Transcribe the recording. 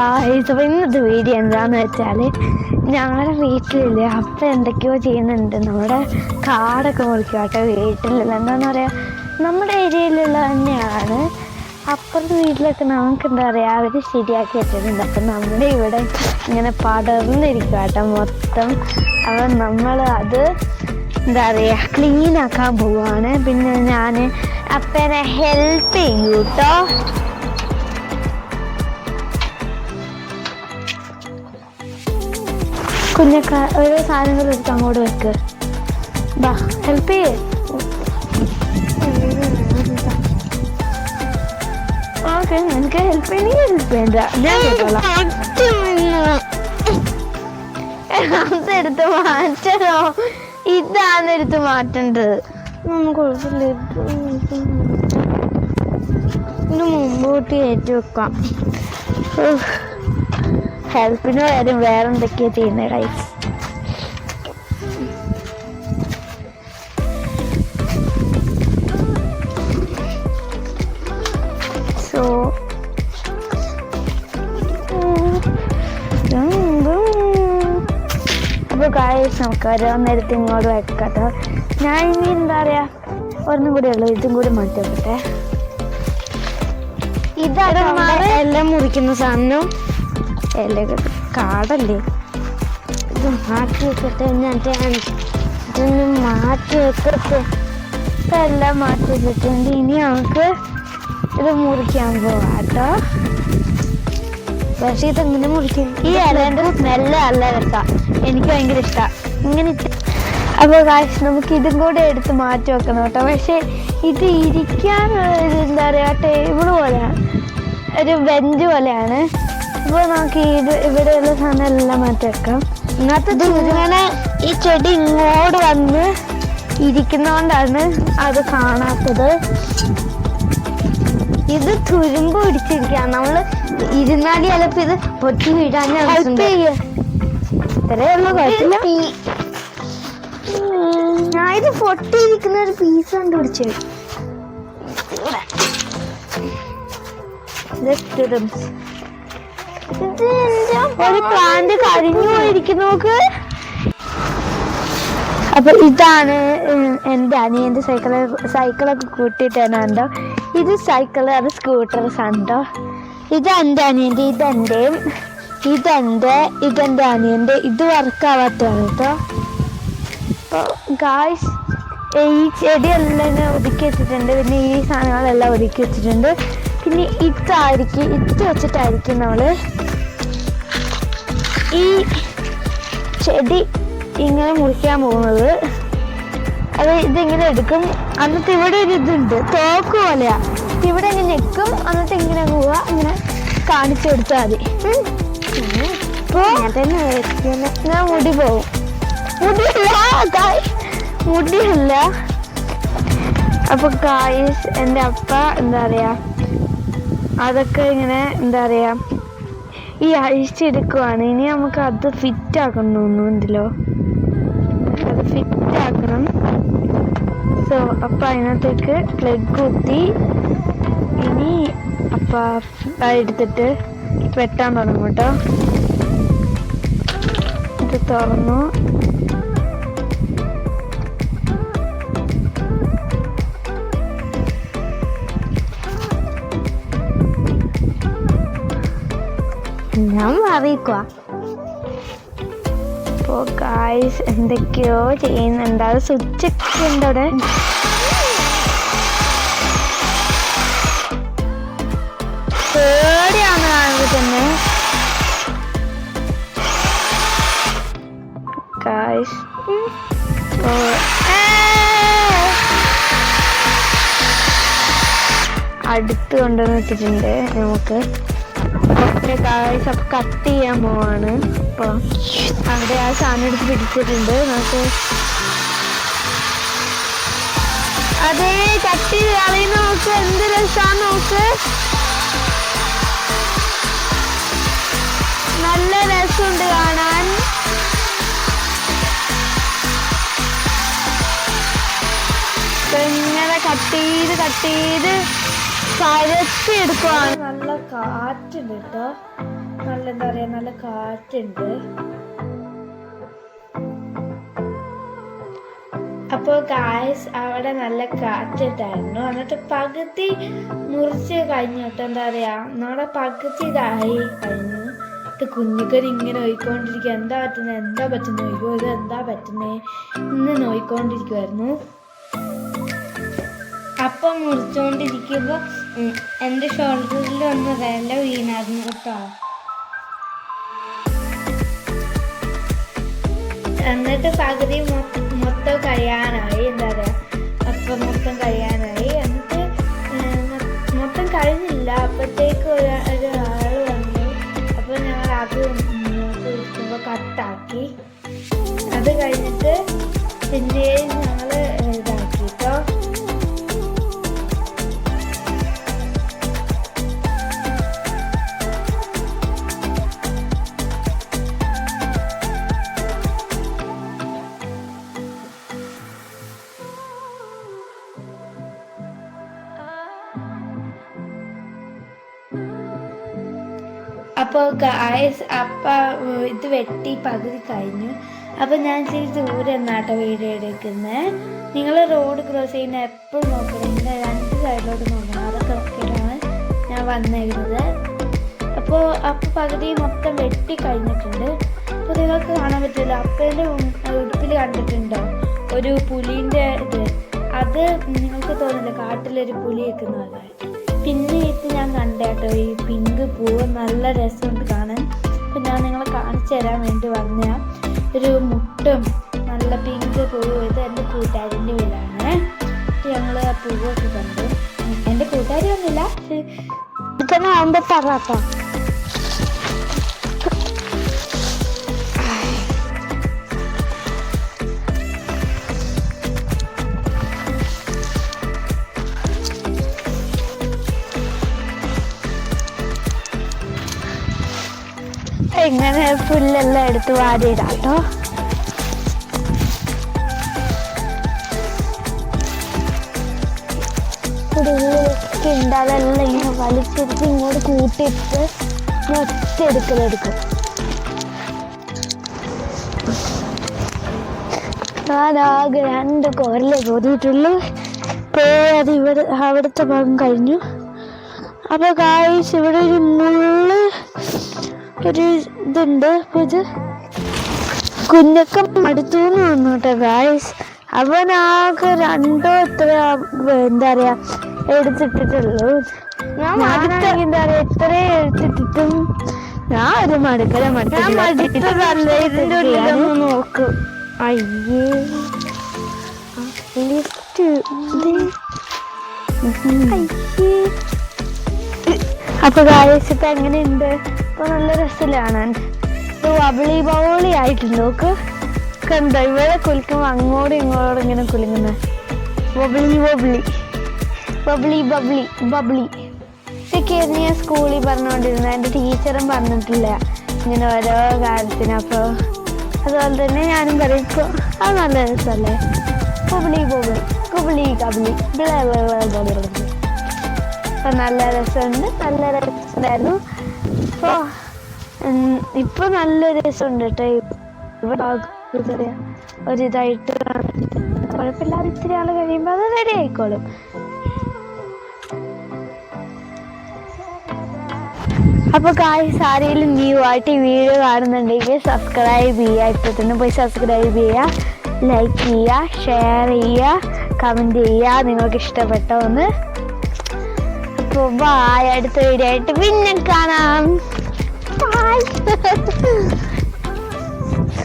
Guys അപ്പോൾ ഇന്നത്തെ video എന്താന്ന് വെച്ചാൽ ഞങ്ങളുടെ വീട്ടിലില്ലേ അപ്പം എന്തൊക്കെയോ ചെയ്യുന്നുണ്ട്. നമ്മുടെ കാടൊക്കെ മുറിക്കും കേട്ടോ വീട്ടിലില്ല എന്താണെന്ന് പറയുക നമ്മുടെ ഏരിയയിലുള്ള തന്നെയാണ്. അപ്പുറത്തെ വീട്ടിലൊക്കെ നമുക്ക് എന്താ പറയുക അവർ ശരിയാക്കി വെച്ചിട്ടുണ്ട്. അപ്പം നമ്മുടെ ഇവിടെ ഇങ്ങനെ പടർന്നിരിക്കും കേട്ടോ മൊത്തം. അപ്പം നമ്മൾ അത് എന്താ പറയുക ക്ലീൻ ആക്കാൻ പോവാണ്. പിന്നെ ഞാൻ അപ്പനെ ഹെൽപ്പ് ചെയ്യും കേട്ടോ. കുഞ്ഞക്ക ഓരോ സാധനങ്ങൾ എടുത്ത് അങ്ങോട്ട് വെക്ക്. ബാ ഹെൽപ്പ് ചെയ്യേ. ഓക്കെ നിനക്ക് ഹെൽപ്പ് ചെയ്യണമെങ്കിൽ ഹെൽപ്പ് ചെയ്യണ്ട. ഞാൻ കേട്ടോളാം. എടുത്ത് മാറ്റണോ? ഇതാണ് എടുത്ത് മാറ്റേണ്ടത്. നമുക്ക് കുഴപ്പമില്ല ഇത് മുമ്പോട്ട് കയറ്റി വെക്കാം. ഹെൽപ്പിന് പകരം വേറെ എന്തൊക്കെയാ ചെയ്യുന്നത് ഗൈസ് സോ അപ്പൊ ഗൈസ് നമുക്ക് ഓരോന്നേരത്ത് ഇങ്ങോട്ട് വെക്കാത്ത ഞാൻ ഇനി എന്താ പറയാ ഒന്നും കൂടി ഉള്ളു ഇതും കൂടി മാറ്റി വെക്കട്ടെ ഇതാണ് എല്ലാം മുറിക്കുന്ന സാധനം. ഇലകൾ കാടല്ലേ? ഇത് മാറ്റി വെക്കട്ടെ ഞാൻ ഇതൊന്ന് മാറ്റി വെക്കട്ടെ. ഇതെല്ലാം എല്ലാം മാറ്റി വെച്ചിട്ടുണ്ട്. ഇനി നമുക്ക് ഇത് മുറിക്കാൻ പോവാം കേട്ടോ. പക്ഷെ ഇതെങ്ങനെ മുറിക്കും? ഈ ഇലേന്റെ സ്മെല്ല് അല്ല രസാ. എനിക്ക് ഭയങ്കര ഇഷ്ടമാണ് ഇങ്ങനെ അപ്പോൾ അപ്പൊ കാശ് നമുക്ക് ഇതും കൂടെ എടുത്ത് മാറ്റി വെക്കണം കേട്ടോ. പക്ഷേ ഇത് ഇരിക്കാൻ ഇത് എന്താ പറയുക ടേബിൾ പോലെയാണ് ഒരു ബെഞ്ച് പോലെയാണ്. അപ്പൊ നമുക്ക് ഇത് ഇവിടെയുള്ള സാധനം എല്ലാം മാറ്റിവെക്കാം ഇങ്ങനത്തെ ഇങ്ങനെ ഈ ചെടി ഇങ്ങോട്ട് വന്ന് ഇരിക്കുന്നോണ്ടാണ് അത് കാണാത്തത്. ഇത് തുരുമ്പ് പിടിച്ചിരിക്കുക നമ്മൾ ഇരുന്നാടി ചിലപ്പോ ഇത് പൊട്ടി വീഴാൻ ഇത്രയുള്ള കുഴപ്പമില്ല. ഞാൻ ഇത് പൊട്ടിയിരിക്കുന്ന ഒരു പീസ് കണ്ടുപിടിച്ചു ഒരു പ്ലാന്റ് കരിഞ്ഞു പോയിരിക്കുന്നു നോക്ക്. അപ്പൊ ഇതാണ് എന്റെ അനിയന്റെ സൈക്കിൾ സൈക്കിളൊക്കെ കൂട്ടിയിട്ടാണ് കണ്ടോ. ഇത് സൈക്കിൾ അത് സ്കൂട്ടർ കണ്ടോ. ഇത് എന്റെ അനിയന്റെ ഇതെന്റെയും ഇതെന്റെ ഇതെന്റെ അനിയന്റെ ഇത് വർക്കാവാത്തതാണ് കേട്ടോ. അപ്പോൾ ഗായ്സ് ഈ ചെടിയെല്ലാം ഒതുക്കി വെച്ചിട്ടുണ്ട് പിന്നെ ഈ സാധനങ്ങളെല്ലാം ഒതുക്കി വെച്ചിട്ടുണ്ട്. പിന്നെ ഇതായിരിക്കും ഇത് വെച്ചിട്ടായിരിക്കും നമ്മൾ ഈ ചെടി ഇങ്ങനെ മുറിക്കാൻ പോകുന്നത്. അത് ഇതിങ്ങനെ എടുക്കും. എന്നിട്ട് ഇവിടെ ഒരു ഇതുണ്ട് തോക്ക് പോലെയാ. ഇവിടെ ഇങ്ങനെ നിൽക്കും എന്നിട്ട് ഇങ്ങനെ പോവുക ഇങ്ങനെ കാണിച്ചു കൊടുത്താൽ മതി. ഞാൻ മുടി പോവും. മുടിയല്ല. മുടിയല്ല. അപ്പൊ കായ് എന്റെ അപ്പ എന്താ പറയാ? അതൊക്കെ ഇങ്ങനെ എന്താ പറയാ ഈ അഴിച്ചെടുക്കുവാണ്. ഇനി നമുക്ക് അത് ഫിറ്റ് ആക്കണം തോന്നുന്നുണ്ടല്ലോ. അത് ഫിറ്റ് ആക്കണം. സോ അപ്പൊ അതിനകത്തേക്ക് പ്ലഗ് കുത്തി ഇനി അപ്പ എടുത്തിട്ട് വെട്ടാൻ തുടങ്ങും കേട്ടോ. ഇത് തുറന്നു. ഞാൻ അറിയിക്കുക അപ്പോ ഗായ്സ് എന്തൊക്കെയോ ചെയ്യുന്നുണ്ട്. അത് സ്വിച്ച് ഒക്കെ ഉണ്ട് അവിടെ. പേടിയാണ് കാണുന്നത് തന്നെ. ഗായ്സ് അടുത്ത് കൊണ്ടുവന്ന് വെച്ചിട്ടുണ്ട് നമുക്ക് ഗായ്സ് അപ്പൊ കട്ട് ചെയ്യാൻ പോവാണ്. അപ്പൊ അവിടെ ആ സാധനം എടുത്ത് പിടിച്ചിട്ടുണ്ട്. നമുക്ക് അതെ കട്ട് ചെയ്ത് കളയുന്ന നോക്ക്. എന്ത് രസാ നോക്ക്. നല്ല രസമുണ്ട് കാണാൻ. ഇങ്ങനെ കട്ട് ചെയ്ത് കട്ട് ചെയ്ത് പരത്തി എടുക്കുവാണ് നല്ല കാറ്റുണ്ട് കേട്ടോ. നല്ല എന്താ പറയാ നല്ല കാറ്റുണ്ട്. അപ്പോൾ ഗായ്സ് അവിടെ നല്ല കാറ്റിട്ടായിരുന്നു. എന്നിട്ട് പകുതി മുറിച്ച് കഴിഞ്ഞു കേട്ടോ. എന്താ പറയാ നമ്മുടെ പകുതി ഇതായി കഴിഞ്ഞു. എന്നിട്ട് ഇങ്ങനെ നോയിക്കൊണ്ടിരിക്കുക എന്താ പറ്റുന്നത് എന്താ പറ്റുന്നത് അയ്യോ ഇത് എന്താ പറ്റുന്നത് ഇന്ന് നോയിക്കൊണ്ടിരിക്കുമായിരുന്നു അപ്പം മുറിച്ചുകൊണ്ടിരിക്കുമ്പോൾ എന്റെ ഷോൾഡറിൽ ഒന്ന് വില വീണായിരുന്നു കേട്ടോ. എന്നിട്ട് പകുതി മൊ- മൊത്തം കഴിയാനായി എന്താ പറയുക അപ്പം മൊത്തം കഴിയാനായി. എന്നിട്ട് മൊത്തം കഴിഞ്ഞില്ല. അപ്പോഴത്തേക്ക് ഒരു അപ്പോൾ ഗായസ് അപ്പ ഇത് വെട്ടി പകുതി കഴിഞ്ഞു. അപ്പോൾ ഞാൻ ഇച്ചിരി ദൂരെ നിന്നാട്ടോ വീഡിയോ എടുക്കുന്നത് നിങ്ങൾ റോഡ് ക്രോസ് ചെയ്യുന്ന എപ്പോഴും നോക്കണം. ഇങ്ങനെ രണ്ട് സൈഡിലോട്ട് നോക്കണം. അതൊക്കെ നോക്കിയിട്ടാണ് ഞാൻ വന്നിരുന്നത്. അപ്പോൾ അപ്പോൾ പകുതി മൊത്തം വെട്ടി കഴിഞ്ഞിട്ടുണ്ട്. അപ്പോൾ നിങ്ങൾക്ക് കാണാൻ പറ്റില്ല. അപ്പേന്റെ ഉടുപ്പിൽ കണ്ടിട്ടുണ്ടോ? ഒരു പുലീന്റെ ഇത്. അത് നിങ്ങൾക്ക് തോന്നില്ല കാട്ടിലൊരു പുലി നിൽക്കുന്ന പിന്നെ ഇത് ഞാൻ കണ്ടേട്ടോ ഈ പിങ്ക് പൂവ് നല്ല രസമുണ്ട് കാണാൻ. അപ്പം ഞാൻ നിങ്ങളെ കാണിച്ചു തരാൻ വേണ്ടി വന്ന ഒരു മുട്ടും നല്ല പിങ്ക് പൂവ്. ഇത് എന്റെ കൂട്ടുകാരിന്റെ വീടാണ്. ഞങ്ങൾ ആ പൂവൊക്കെ കണ്ടു. എന്റെ കൂട്ടുകാരി ഒന്നുമില്ല ഇതന്നെ ആവുമ്പോ തറാത്ത ഇങ്ങനെ പുല്ലെല്ലാം എടുത്ത് ഉള്ളിലൊക്കെ ഉണ്ട്. അതെല്ലാം ഇങ്ങനെ വലിച്ചെടുത്ത് ഇങ്ങോട്ട് കൂട്ടിയിട്ട് ഒറ്റ എടുക്കലെടുക്കും ഞാനാകെ രണ്ട് കോരലേ പോയിട്ടുള്ളൂ അത് ഇവിടെ അവിടുത്തെ ഭാഗം കഴിഞ്ഞു. അപ്പൊ കാഴ്ച ഇവിടെ ഒരു മുള്ള് ഒരു ഇതുണ്ട്. ഇത് കുഞ്ഞക്കം അടുത്തുനിന്ന് വന്നു കേട്ടോ ഗായ്സ് അവനാകെ രണ്ടോ എത്ര എന്താ പറയാ എടുത്തിട്ടിട്ടുള്ളൂ. ഞാൻ എന്താ പറയാ എത്ര എടുത്തിട്ടിട്ടും ഞാൻ ഒരു മടുക്കല മടുക്കല നോക്ക്. അയ്യേ. ലിഫ്റ്റ് അയ്യേ. അപ്പൊ ഗായസ് ഇപ്പൊ എങ്ങനെയുണ്ട്? ഇപ്പൊ നല്ല രസമില്ല കാണാൻ ഇപ്പൊ വബിളി ബൗളി ആയിട്ടുണ്ട്. നോക്ക്. കണ്ടോ ഇവിടെ കുലിക്കുമ്പോ അങ്ങോട്ടും ഇങ്ങോട്ടും ഇങ്ങനെ കുലുങ്ങുന്നത് bubbly bubbly bubbly bubbly bubbly ഇതൊക്കെയായിരുന്നു ഞാൻ സ്കൂളിൽ പറഞ്ഞുകൊണ്ടിരുന്നത്. എന്റെ ടീച്ചറും പറഞ്ഞിട്ടില്ല. ഇങ്ങനെ ഓരോ കാര്യത്തിന്. അപ്പോൾ അതുപോലെ തന്നെ ഞാനും പറയും അത് നല്ല രസമല്ലേ? ബബിളി ബബിളി കുബിളി കബിളി ബ്ലേ അപ്പൊ നല്ല രസമുണ്ട്. നല്ല രസമുണ്ടായിരുന്നു. ഇപ്പോൾ ഉം, ഇപ്പൊ നല്ല രസമുണ്ട് കേട്ടോ. ഇവിടെ ഒരിതായിട്ട് കുഴപ്പമില്ലാതെ ഇത്തിരി ആൾ കഴിയുമ്പോൾ അത് റെഡി ആയിക്കോളും. അപ്പൊ കായ് ആരെങ്കിലും ന്യൂ ആയിട്ട് വീഡിയോ കാണുന്നുണ്ടെങ്കിൽ സബ്സ്ക്രൈബ് ചെയ്യുക. ഇപ്പൊ തന്നെ പോയി സബ്സ്ക്രൈബ് ചെയ്യുക. ലൈക്ക് ചെയ്യുക ഷെയർ ചെയ്യുക കമന്റ് ചെയ്യുക. നിങ്ങൾക്ക് ഇഷ്ടപ്പെട്ട ഒന്ന് അപ്പോൾ ബായ് അടുത്ത വീഡിയോ ആയിട്ട് പിന്നെ കാണാം. ബൈ